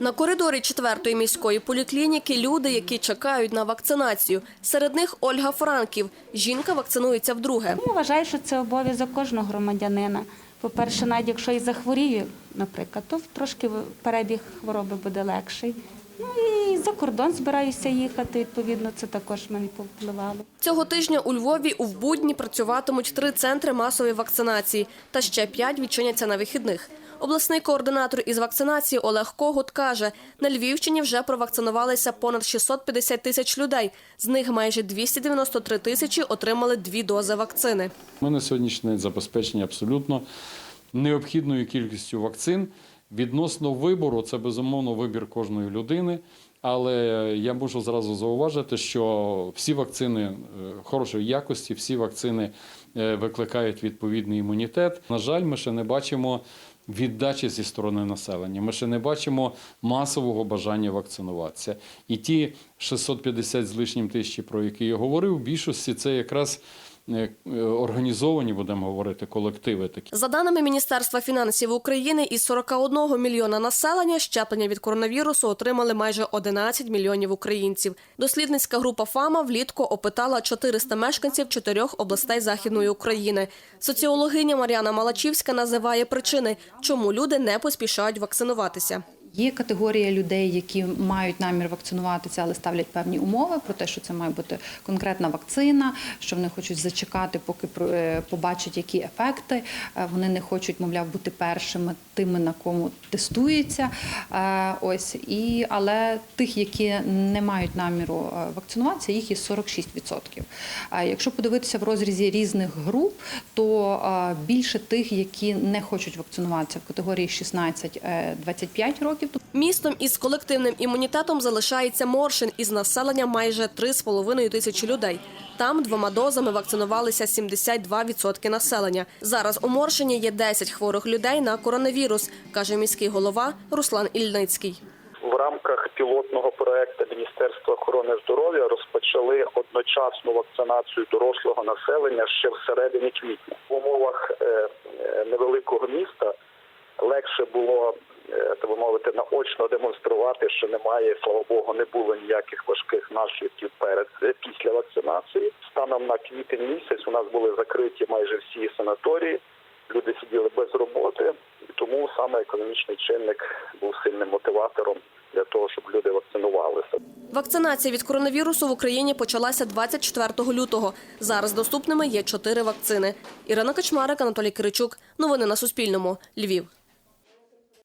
На коридорі четвертої міської поліклініки люди, які чекають на вакцинацію. Серед них Ольга Франків. Жінка вакцинується вдруге. Я вважаю, що це обов'язок кожного громадянина. По-перше, навіть якщо і захворію, наприклад, то трошки перебіг хвороби буде легший. Ну і за кордон збираюся їхати, відповідно, це також мені повпливало. Цього тижня у Львові у вбудні працюватимуть три центри масової вакцинації та ще п'ять відчиняться на вихідних. Обласний координатор із вакцинації Олег Когут каже, на Львівщині вже провакцинувалися понад 650 тисяч людей. З них майже 293 тисячі отримали дві дози вакцини. Ми на сьогоднішній день забезпечені абсолютно необхідною кількістю вакцин. Відносно вибору, це безумовно вибір кожної людини. Але я можу зразу зауважити, що всі вакцини е, хорошої якості, всі вакцини е, викликають відповідний імунітет. На жаль, ми ще не бачимо віддачі зі сторони населення. Ми ще не бачимо масового бажання вакцинуватися. І ті 650 з лишнім тисячі, про які я говорив, в більшості це якраз організовані, будемо говорити, колективи такі. За даними Міністерства фінансів України, із 41 мільйона населення щеплення від коронавірусу отримали майже 11 мільйонів українців. Дослідницька група ФАМА влітку опитала 400 мешканців чотирьох областей Західної України. Соціологиня Мар'яна Малачівська називає причини, чому люди не поспішають вакцинуватися. Є категорія людей, які мають намір вакцинуватися, але ставлять певні умови про те, що це має бути конкретна вакцина, що вони хочуть зачекати, поки е, побачать, які ефекти. Е, Вони не хочуть, мовляв, бути першими тими, на кому тестується. Е, Ось і але тих, які не мають наміру вакцинуватися, їх є 46%. А якщо подивитися в розрізі різних груп, то більше тих, які не хочуть вакцинуватися в категорії 16-25 років. Містом із колективним імунітетом залишається Моршин із населенням майже 3,5 тисячі людей. Там двома дозами вакцинувалися 72% населення. Зараз у Моршині є 10 хворих людей на коронавірус, каже міський голова Руслан Ільницький. в рамках пілотного проекту Міністерства охорони здоров'я розпочали одночасну вакцинацію дорослого населення ще всередині квітня. В умовах е, е, невеликого міста легше було е, так би мовити наочно демонструвати, що немає, слава Богу, не було ніяких важких наслідків перед е, після вакцинації. Станом на квітень місяць у нас були закриті майже всі санаторії. Люди сиділи без роботи, і тому саме економічний чинник був сильним мотиватором для того, щоб люди вакцинувалися. Вакцинація від коронавірусу в Україні почалася 24 лютого. Зараз доступними є чотири вакцини. Ірина Качмарик, Анатолій Киричук. Новини на Суспільному. Львів.